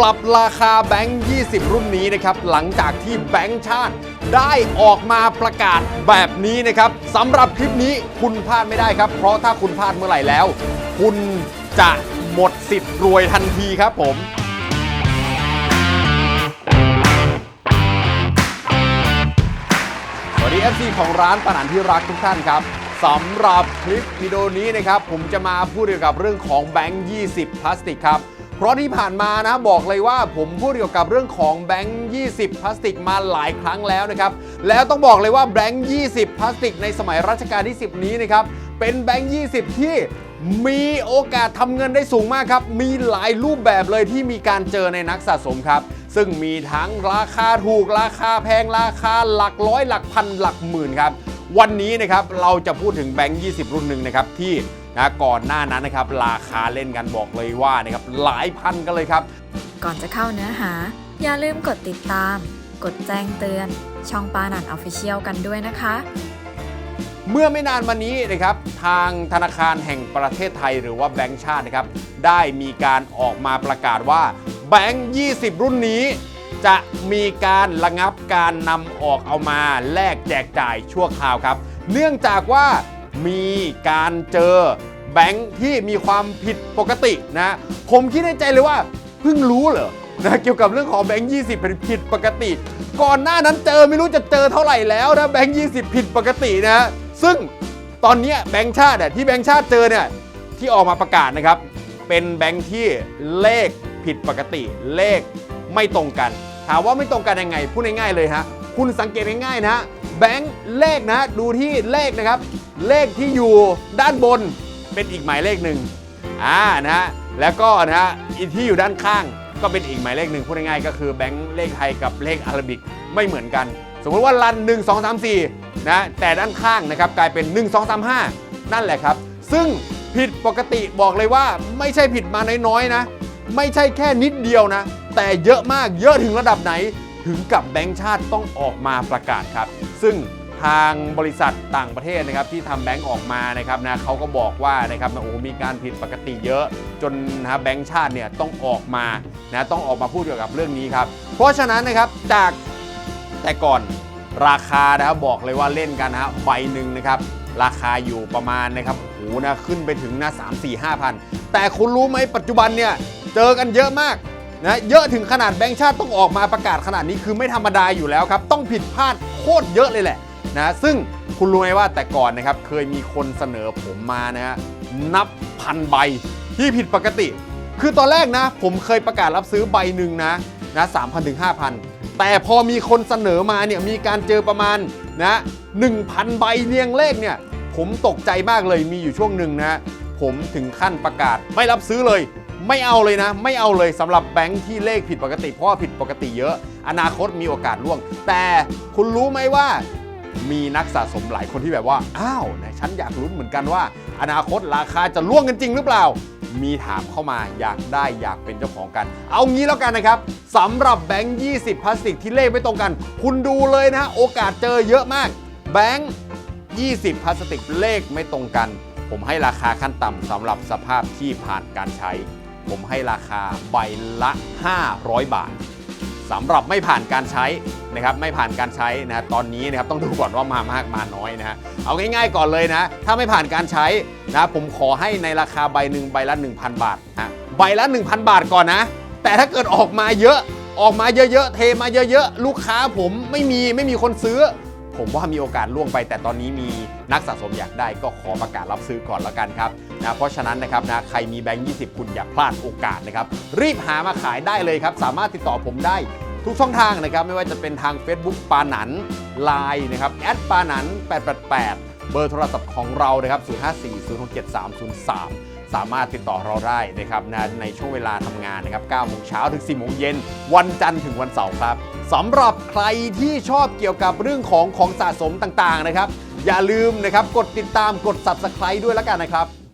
ปรับราคาแบงค์ 20 รุ่นนี้นะครับ หลังจากที่แบงค์ชาติได้ออกมาประกาศแบบนี้นะครับสำหรับคลิปนี้คุณพลาดไม่ได้ครับ เพราะถ้าคุณพลาดเมื่อไหร่แล้ว คุณจะหมดสิทธิ์รวยทันทีครับผมสวัสดี FC ของร้านปานันที่รักทุกท่านครับสำหรับคลิปวิดีโอนี้นะครับ ผมจะมาพูดเกี่ยวกับเรื่องของแบงค์ 20 พลาสติกครับ เพราะที่ผ่านมานะบอกเลยว่าผมพูดเกี่ยวกับเรื่องของแบงค์20 พลาสติกมาหลายครั้งแล้วนะครับแล้วต้องบอกเลยว่าแบงค์20 พลาสติก ในสมัยรัชกาลที่ 10 นี้นะครับเป็นแบงค์20 ที่มีโอกาสทำเงินได้สูงมากครับ มีหลายรูปแบบเลยที่มีการเจอในนักสะสมครับ ซึ่งมีทั้งราคาถูกราคาแพงราคาหลักร้อยหลักพันหลักหมื่นครับ วันนี้นะครับเราจะพูดถึงแบงค์ 20 รุ่นหนึ่งนะครับที่ นะก่อนหน้านั้นนะครับราคาเล่นกันบอกเลยว่านะครับหลายพันกันเลยครับ ก่อนจะเข้าเนื้อหา อย่าลืมกดติดตาม กดแจ้งเตือน ช่องปานันออฟฟิเชียลกันด้วยนะคะ เมื่อไม่นานมานี้นะครับทางธนาคารแห่งประเทศไทยหรือว่าแบงก์ชาตินะครับได้มีการออกมาประกาศว่าแบงก์20 รุ่นนี้จะมีการระงับการนำออกเอามาแลกแจกจ่ายชั่วคราวครับ เนื่องจากว่า มีการเจอแบงก์ที่มีความผิดปกตินะ ผมคิดในใจเลยว่าเพิ่งรู้เหรอนะเกี่ยวกับเรื่องของแบงก์20เป็นผิดปกติ ก่อนหน้านั้นเจอไม่รู้จะเจอเท่าไหร่แล้วนะแบงก์20ผิดปกตินะ ซึ่งตอนนี้แบงก์ชาติที่แบงก์ชาติเจอเนี่ยที่ออกมาประกาศนะครับ เป็นแบงก์ที่เลขผิดปกติ เลขไม่ตรงกัน ถามว่าไม่ตรงกันยังไงพูดง่ายๆเลยฮะคุณสังเกตง่ายๆนะแบงก์เลขนะดูที่เลขนะครับ เลขที่อยู่ด้านบนเป็นอีกหมายเลขหนึ่งอ่านะฮะแล้วก็นะฮะอีที่อยู่ด้านข้างก็เป็นอีกหมายเลขหนึ่งพูดง่ายๆก็คือแบงก์เลขไทยกับเลขอาราบิกไม่เหมือนกัน สมมติว่ารัน 1 2 3 4นะแต่ด้านข้างนะครับกลายเป็น 1 2 3 5 นั่นแหละครับ ซึ่งผิดปกติบอกเลยว่าไม่ใช่ผิดมาน้อยๆนะ ไม่ใช่แค่นิดเดียวนะ แต่เยอะมากเยอะถึงระดับไหน ถึงกับแบงก์ชาติต้องออกมาประกาศครับ ซึ่ง ทางบริษัทต่างประเทศนะครับที่ทำแบงก์ออกมานะครับนะเขาก็บอกว่านะครับนะโอ้มีการผิดปกติเยอะจนนะแบงก์ชาติเนี่ยต้องออกมานะต้องออกมาพูดเกี่ยวกับเรื่องนี้ครับ เพราะฉะนั้นนะครับจากแต่ก่อนราคานะครับบอกเลยว่าเล่นกันนะฮะใบหนึ่งนะครับราคาอยู่ประมาณนะครับโอ้โหนะขึ้นไปถึงนะสามสี่ห้าพันแต่คุณรู้ไหมปัจจุบันเนี่ยเจอกันเยอะมากนะเยอะถึงขนาดแบงค์ชาติต้องออกมาประกาศขนาดนี้คือไม่ธรรมดาอยู่แล้วครับ ต้องผิดพลาดโคตรเยอะเลยแหละ นะซึ่งคุณรู้ไหมว่าแต่ก่อนนะครับเคยมีคนเสนอผมมานะฮะนับพันใบที่ผิดปกติ คือตอนแรกนะ ผมเคยประกาศรับซื้อใบหนึ่งนะนะสามพันถึงห้าพันแต่พอมีคนเสนอมาเนี่ยมีการเจอประมาณนะหนึ่งพันใบเรียงเลขเนี่ยผมตกใจมากเลยมีอยู่ช่วงหนึ่งนะผมถึงขั้นประกาศไม่รับซื้อเลย ไม่เอาเลยนะ ไม่เอาเลยสำหรับแบงค์ที่เลขผิดปกติ เพราะผิดปกติเยอะ อนาคตมีโอกาสล่วง แต่คุณรู้ไหมว่า มีนักสะสมหลายคนที่แบบว่า อ้าวนะฉันอยากลุ้เหมือนกันว่า อนาคตราคาจะล่วงกันจริงหรือเปล่า มีถามเข้ามาอยากได้อยากเป็นเจ้าของกัน เอางี้แล้วกันนะครับสำหรับแบงค์ 20 พลาสติกที่เลขไม่ตรงกัน คุณดูเลยนะโอกาสเจอเยอะมาก แบงค์ 20 พลาสติกเลขไม่ตรงกัน ผมให้ราคาขั้นต่ำสำหรับสภาพที่ผ่านการใช้ ผมให้ราคาใบละ 500 บาท สำหรับไม่ผ่านการใช้นะครับไม่ผ่านการใช้นะตอนนี้นะครับต้องดูก่อนว่ามามากมาน้อยนะฮะเอาง่ายๆก่อนเลยนะ ถ้าไม่ผ่านการใช้นะผมขอให้ในราคาใบหนึ่งใบละ 1,000 บาทนะใบละ 1,000 บาทก่อนนะ แต่ถ้าเกิดออกมาเยอะออกมาเยอะๆเทมาเยอะๆ ลูกค้าผมไม่มีไม่มีคนซื้อ ผมว่ามีโอกาสล่วงไป แต่ตอนนี้มีนักสะสมอยากได้ก็ขอประกาศรับซื้อก่อนแล้วกันครับนะเพราะฉะนั้นนะครับนะใครมีแบงค์ 20 คุณอย่าพลาดโอกาสนะครับ รีบหามาขายได้เลยครับ สามารถติดต่อผมได้ ทุกช่องทางนะครับไม่ว่าจะเป็นทาง Facebook ปาหนัน Line นะครับแอดปาหนัน 888 เบอร์โทรศัพท์ของเรานะครับ054-067-303สามารถติดต่อเราได้นะครับในช่วงเวลาทำงานนะครับ9โมงเช้าถึง 4 โมงเย็น วันจันทร์ถึงวันเสาร์ครับสำหรับใครที่ชอบเกี่ยวกับเรื่องของของสะสมต่างๆนะครับ อย่าลืมนะครับกดติดตามกด Subscribe ด้วยแล้วกันนะครับ